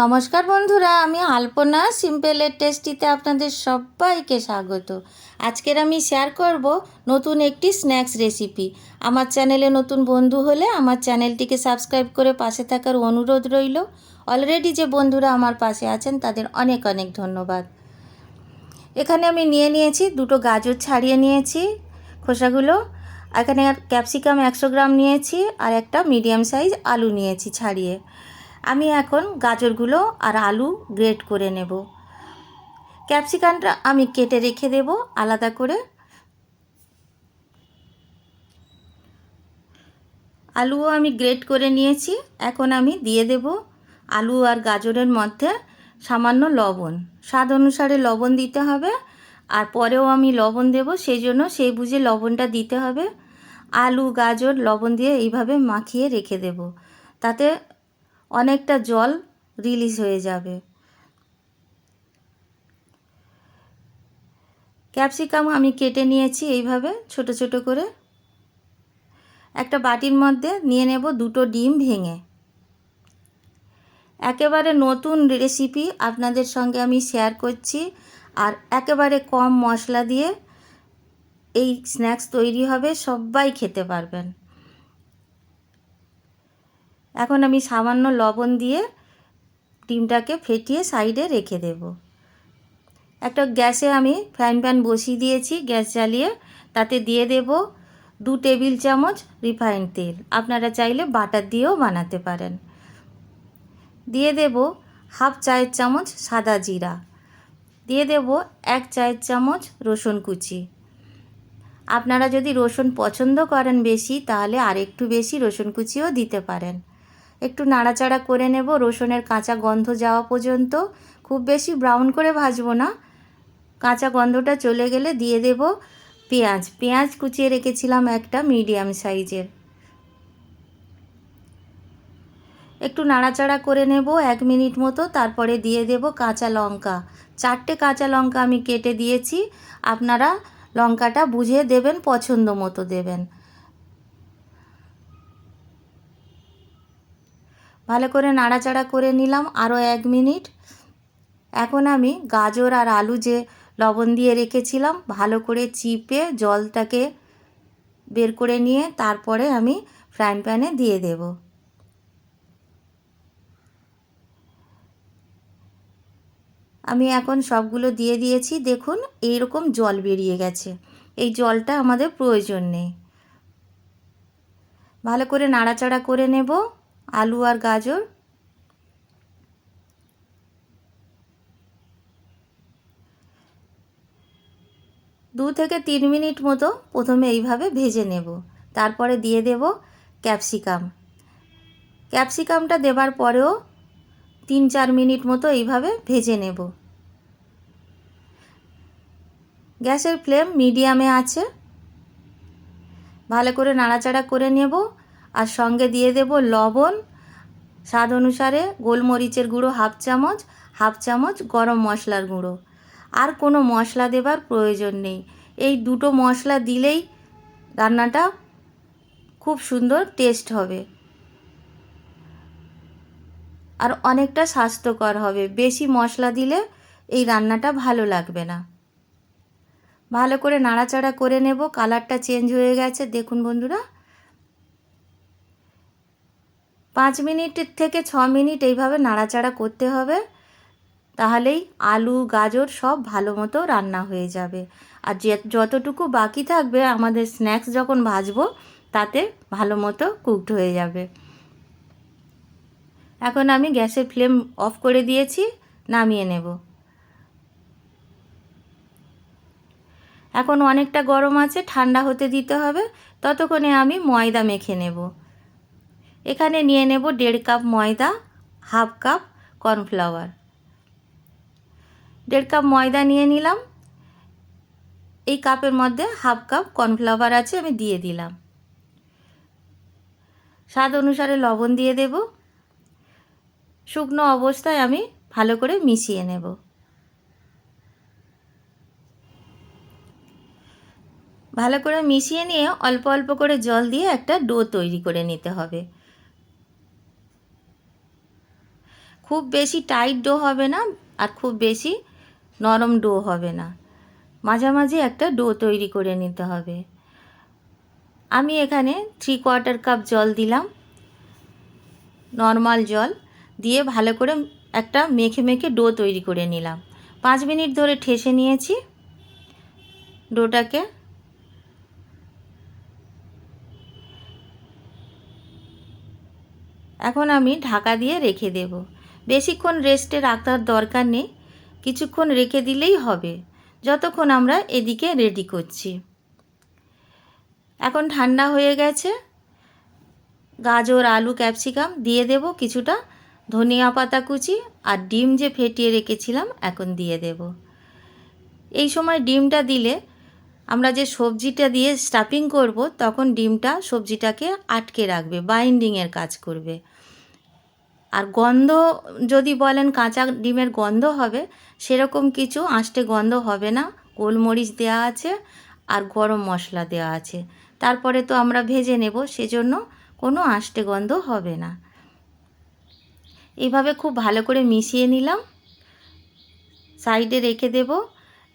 নমস্কার বন্ধুরা, আমি আলপনা সিম্পলের টেস্টিতে আপনাদের সবাইকে স্বাগত। আজকের আমি শেয়ার করব নতুন একটি স্ন্যাক্স রেসিপি আমার চ্যানেলে নতুন বন্ধু হলে আমার চ্যানেলটিকে সাবস্ক্রাইব করে পাশে থাকার অনুরোধ রইল। অলরেডি যে বন্ধুরা আমার পাশে আছেন, তাদের অনেক অনেক ধন্যবাদ। এখানে আমি নিয়ে নিয়েছি দুটো গাজর ছাড়িয়ে নিয়েছি খোসাগুলো। এখানে ক্যাপসিকাম একশো গ্রাম নিয়েছি আর একটা মিডিয়াম সাইজ আলু নিয়েছি ছাড়িয়ে। আমি এখন গাজরগুলো আর আলু গ্রেট করে নেব। ক্যাপসিকামটা আমি কেটে রেখে দেব আলাদা করে। আলুও আমি গ্রেট করে নিয়েছি, এখন আমি দিয়ে দেব আলু আর গাজরের মধ্যে সামান্য লবণ। স্বাদ অনুসারে লবণ দিতে হবে, আর পরেও আমি লবণ দেব সেই জন্য সেই বুঝে লবণটা দিতে হবে। আলু, গাজর, লবণ দিয়ে এইভাবে মাখিয়ে রেখে দেব। তাতে অনেকটা জল রিলিজ হয়ে যাবে। ক্যাপসিকাম আমি কেটে নিয়েছি এইভাবে, ছোট ছোট করে। একটা বাটির মধ্যে নিয়ে নেব দুটো ডিম ভেঙে। একেবারে নতুন রেসিপি আপনাদের সঙ্গে আমি শেয়ার করছি আর একেবারে কম মশলা দিয়ে এই স্ন্যাক্স তৈরি হবে, সবাই খেতে পারবেন। এখন আমি সামান্য লবণ দিয়ে ডিমটাকে ফেটিয়ে সাইডে রেখে দেব। একটা গ্যাসে আমি ফ্যান প্যান বসিয়ে দিয়েছি, গ্যাস জ্বালিয়ে। তাতে দিয়ে দেব দু টেবিল চামচ রিফাইন্ড তেল। আপনারা চাইলে বাটার দিয়েও বানাতে পারেন। দিয়ে দেব হাফ চায়ের চামচ সাদা জিরা। দিয়ে দেব এক চায়ের চামচ রসুন কুচি। আপনারা যদি রসুন পছন্দ করেন বেশি, তাহলে আর একটু বেশি রসুন কুচিও দিতে পারেন। একটু নাড়াচাড়া করে নেব, রসুনের কাঁচা গন্ধ যাওয়া পর্যন্ত। খুব বেশি ব্রাউন করে ভাজবো না। কাঁচা গন্ধটা চলে গেলে দিয়ে দেব পেঁয়াজ। পেঁয়াজ কুচিয়ে রেখেছিলাম একটা মিডিয়াম সাইজের। একটু নাড়াচাড়া করে নেব এক মিনিট মতো, তারপরে দিয়ে দেব কাঁচা লঙ্কা। চারটে কাঁচা লঙ্কা আমি কেটে দিয়েছি। আপনারা লঙ্কাটা বুঝে দেবেন, পছন্দ মতো দেবেন। ভালো করে নাড়াচাড়া করে নিলাম আরও এক মিনিট। এখন আমি গাজর আর আলু যে লবণ দিয়ে রেখেছিলাম, ভালো করে চিপে জলটাকে বের করে নিয়ে তারপরে আমি ফ্রাইং প্যানে দিয়ে দেব। আমি এখন সবগুলো দিয়ে দিয়েছি। দেখুন, এইরকম জল বেরিয়ে গেছে। এই জলটা আমাদের প্রয়োজন নেই। ভালো করে নাড়াচাড়া করে নেব। আলু আর গাজর। দু থেকে তিন মিনিট মতো প্রথমে এইভাবে ভেজে নেব। তারপরে দিয়ে দেব ক্যাপসিকাম। ক্যাপসিকামটা দেবার পরেও তিন চার মিনিট মতো এইভাবে ভেজে নেব। গ্যাসের ফ্লেম মিডিয়ামে আছে। ভালো করে নাড়াচাড়া করে নেব। আর সঙ্গে দিয়ে দেব লবণ। স্বাদ অনুসারে গোলমরিচের গুঁড়ো হাফ চামচ হাফ চামচ গরম মশলার গুঁড়ো। আর কোনো মশলা দেবার প্রয়োজন নেই। এই দুটো মশলা দিলেই রান্নাটা খুব সুন্দর টেস্ট হবে। আর অনেকটা স্বাস্থ্যকর হবে। বেশি মশলা দিলে এই রান্নাটা ভালো লাগবে না। ভালো করে নাড়াচাড়া করে নেব। কালারটা চেঞ্জ হয়ে গেছে। দেখুন বন্ধুরা পাঁচ মিনিট থেকে ছ মিনিট এইভাবে নাড়াচাড়া করতে হবে, তাহলেই আলু, গাজর সব ভালো মতো রান্না হয়ে যাবে। আর যে, যতটুকু বাকি থাকবে, আমাদের স্ন্যাক্স যখন ভাজবো, তাতে ভালো মতো কুকড হয়ে যাবে। এখন আমি গ্যাসের ফ্লেম অফ করে দিয়েছি, নামিয়ে নেব। এখন অনেকটা গরম আছে, ঠান্ডা হতে দিতে হবে, ততক্ষণে আমি ময়দা মেখে নেব। এখানে নিয়ে নেব দেড় কাপ ময়দা, হাফ কাপ কর্নফ্লাওয়ার। দেড় কাপ ময়দা নিয়ে নিলাম। এই কাপের মধ্যে হাফ কাপ কর্নফ্লাওয়ার আছে, আমি দিয়ে দিলাম। স্বাদ অনুসারে লবণ দিয়ে দেব। শুকনো অবস্থায় আমি ভালো করে মিশিয়ে নেব। ভালো করে মিশিয়ে নিয়ে অল্প অল্প করে জল দিয়ে একটা ডো তৈরি করে নিতে হবে। খুব বেশি টাইট ডো হবে না আর খুব বেশি নরম ডো হবে না। মাঝামাঝি একটা ডো তৈরি করে নিতে হবে। আমি এখানে থ্রি কোয়ার্টার কাপ জল দিলাম নর্মাল জল দিয়ে ভালো করে একটা মেখে মেখে ডো তৈরি করে নিলাম। পাঁচ মিনিট ধরে ঠেসে নিয়েছি ডোটাকে এখন আমি ঢাকা দিয়ে রেখে দেব। বেশিক্ষণ রেস্টে রাখার দরকার নেই, কিছুক্ষণ রেখে দিলেই হবে। যতক্ষণ আমরা এদিকে রেডি করছি। এখন ঠান্ডা হয়ে গেছে। গাজর, আলু ক্যাপসিকাম দিয়ে দেব কিছুটা ধনিয়া পাতা কুচি আর ডিম যে ফেটিয়ে রেখেছিলাম এখন দিয়ে দেব। এই সময় ডিমটা দিলে আমরা যে সবজিটা দিয়ে স্টাফিং করব তখন ডিমটা সবজিটাকে আটকে রাখবে বাইন্ডিংয়ের কাজ করবে। আর গন্ধ যদি বলেন কাঁচা ডিমের গন্ধ হবে, সেরকম কিছু আঁশটে গন্ধ হবে না। গোলমরিচ দেওয়া আছে আর গরম মশলা দেওয়া আছে। তারপরে তো আমরা ভেজে নেব, সেজন্য কোনো আঁশটে গন্ধ হবে না। এইভাবে খুব ভালো করে মিশিয়ে নিলাম। সাইডে রেখে দেব।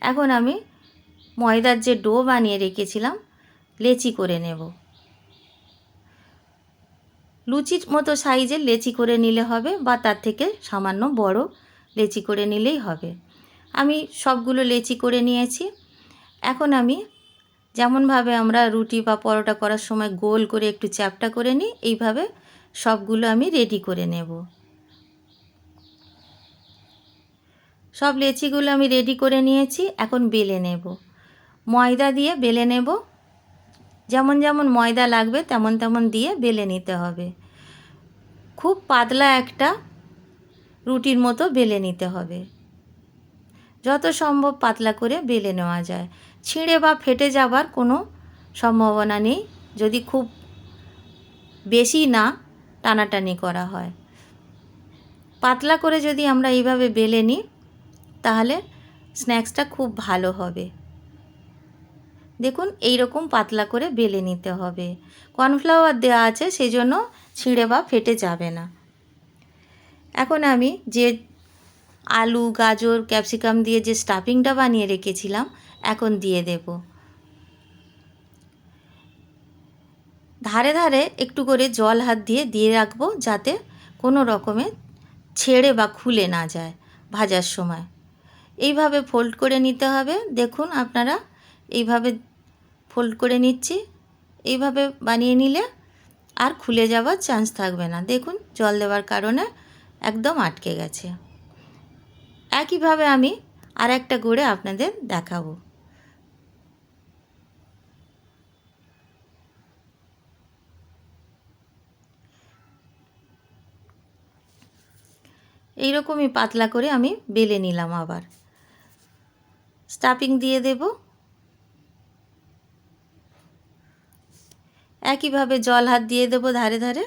এখন আমি ময়দার যে ডো বানিয়ে রেখেছিলাম, লেচি করে নেব। লুচির মতো সাইজের লেচি করে নিলে হবে বা তার থেকে সামান্য বড় লেচি করে নিলেই হবে। আমি সবগুলো লেচি করে নিয়েছি। এখন আমি যেমনভাবে আমরা রুটি বা পরোটা করার সময় গোল করে একটু চ্যাপটা করে নিই, এইভাবে সবগুলো আমি রেডি করে নেব। সব লেচিগুলো আমি রেডি করে নিয়েছি, এখন বেলে নেব। ময়দা দিয়ে বেলে নেব। যেমন যেমন ময়দা লাগবে তেমন তেমন দিয়ে বেলে নিতে হবে। খুব পাতলা একটা রুটির মতো বেলে নিতে হবে। যত সম্ভব পাতলা করে বেলে নেওয়া যায়। ছিঁড়ে বা ফেটে যাবার কোনো সম্ভাবনা নেই। যদি খুব বেশি না টানাটানি করা হয়। পাতলা করে যদি আমরা এইভাবে বেলে নিই, তাহলে স্ন্যাক্সটা খুব ভালো হবে। দেখুন এই রকম পাতলা করে বেলে নিতে হবে। কর্নফ্লাওয়ার দেওয়া আছে সেই জন্য ছিঁড়ে বা ফেটে যাবে না। এখন আমি যে আলু, গাজর, ক্যাপসিকাম দিয়ে যে স্টাফিংটা বানিয়ে রেখেছিলাম, এখন দিয়ে দেব। ধারে ধারে একটু করে জল হাত দিয়ে দিয়ে রাখব যাতে কোনো রকমে ছেড়ে বা খুলে না যায় ভাজার সময়। এইভাবে ফোল্ড করে নিতে হবে। দেখুন, আপনারা এইভাবে ফোল্ড করে নিচ্ছি। এইভাবে বানিয়ে নিলে আর খুলে যাওয়ার চান্স থাকবে না। দেখুন, জল দেওয়ার কারণে একদম আটকে গেছে। একইভাবে আমি আর একটা গড়ে আপনাদের দেখাবো। এইরকমই পাতলা করে আমি বেলে নিলাম আবার। স্টাফিং দিয়ে দেব। একইভাবে জল হাত দিয়ে দেব ধারে ধারে।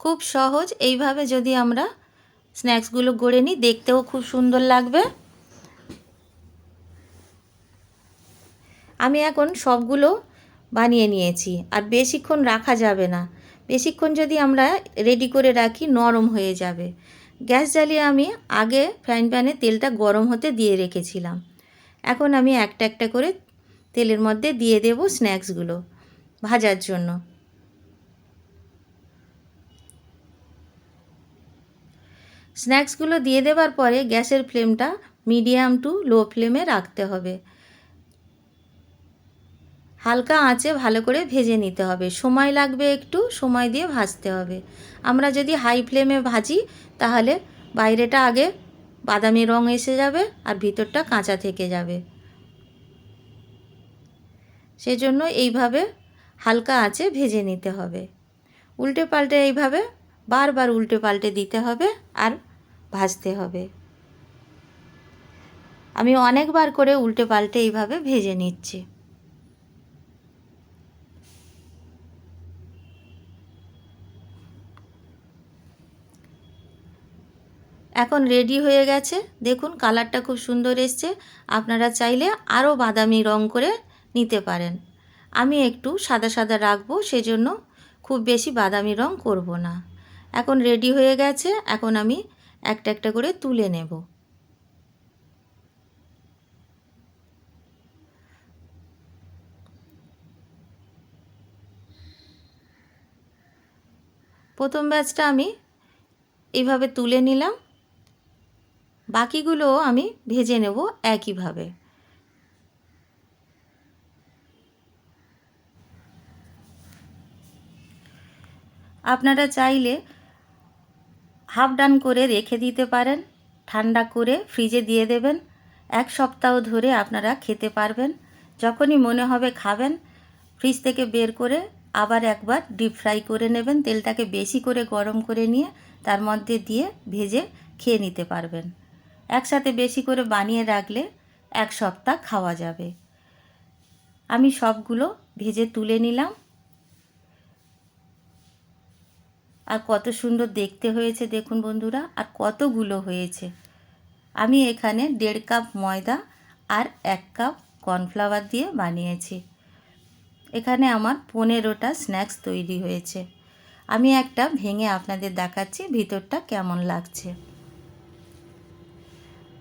খুব সহজ, এইভাবে যদি আমরা স্ন্যাক্সগুলো গড়ে নিই, দেখতেও খুব সুন্দর লাগবে। আমি এখন সবগুলো বানিয়ে নিয়েছি, আর বেশিক্ষণ রাখা যাবে না। বেশিক্ষণ যদি আমরা রেডি করে রাখি, নরম হয়ে যাবে। গ্যাস জ্বালিয়ে আমি আগে ফ্রাইং প্যানে তেলটা গরম হতে দিয়ে রেখেছিলাম। এখন আমি একটা একটা করে তেলের মধ্যে দিয়ে দেব স্ন্যাক্সগুলো ভাজার জন্য। স্ন্যাক্সগুলো দিয়ে দেওয়ার পরে গ্যাসের ফ্লেমটা মিডিয়াম টু লো ফ্লেমে রাখতে হবে। হালকা আঁচে ভালো করে ভেজে নিতে হবে। সময় লাগবে একটু, সময় দিয়ে ভাজতে হবে। আমরা যদি হাই ফ্লেমে ভাজি, তাহলে বাইরেটা আগে বাদামি রং এসে যাবে আর ভিতরটা কাঁচা থেকে যাবে। সেজন্য এইভাবে হালকা আঁচে ভেজে নিতে হবে। উল্টে পাল্টে এইভাবে বারবার উল্টে পাল্টে দিতে হবে আর ভাজতে হবে। আমি অনেকবার করে উল্টে পাল্টে এইভাবে ভেজে নিচ্ছি। এখন রেডি হয়ে গেছে। দেখুন কালারটা খুব সুন্দর এসছে। আপনারা চাইলে আরও বাদামি রং করে নিতে পারেন। আমি একটু সাদা সাদা রাখব, সেজন্য খুব বেশি বাদামি রং করব না। এখন রেডি হয়ে গেছে। এখন আমি একটা একটা করে তুলে নেব। প্রথম ব্যাচটা আমি এইভাবে তুলে নিলাম। বাকিগুলোও আমি ভেজে নেব একইভাবে। আপনারা চাইলে হাফ ডান করে রেখে দিতে পারেন, ঠান্ডা করে ফ্রিজে দিয়ে দেবেন। এক সপ্তাহ ধরে আপনারা খেতে পারবেন, যখনই মনে হবে খাবেন, ফ্রিজ থেকে বের করে আবার একবার ডিপ ফ্রাই করে নেবেন, তেলটাকে বেশি করে গরম করে নিয়ে তার মধ্যে দিয়ে ভেজে খেয়ে নিতে পারবেন। একসাথে বেশি করে বানিয়ে রাখলে এক সপ্তাহ খাওয়া যাবে। আমি সবগুলো ভেজে তুলে নিলাম। আর কত সুন্দর দেখতে হয়েছে দেখুন বন্ধুরা, আর কতগুলো হয়েছে। আমি এখানে দেড় কাপ ময়দা আর এক কাপ কর্নফ্লাওয়ার দিয়ে বানিয়েছি। এখানে আমার পনেরোটা স্ন্যাক্স তৈরি হয়েছে। আমি একটা ভেঙে আপনাদের দেখাচ্ছি ভিতরটা কেমন লাগছে।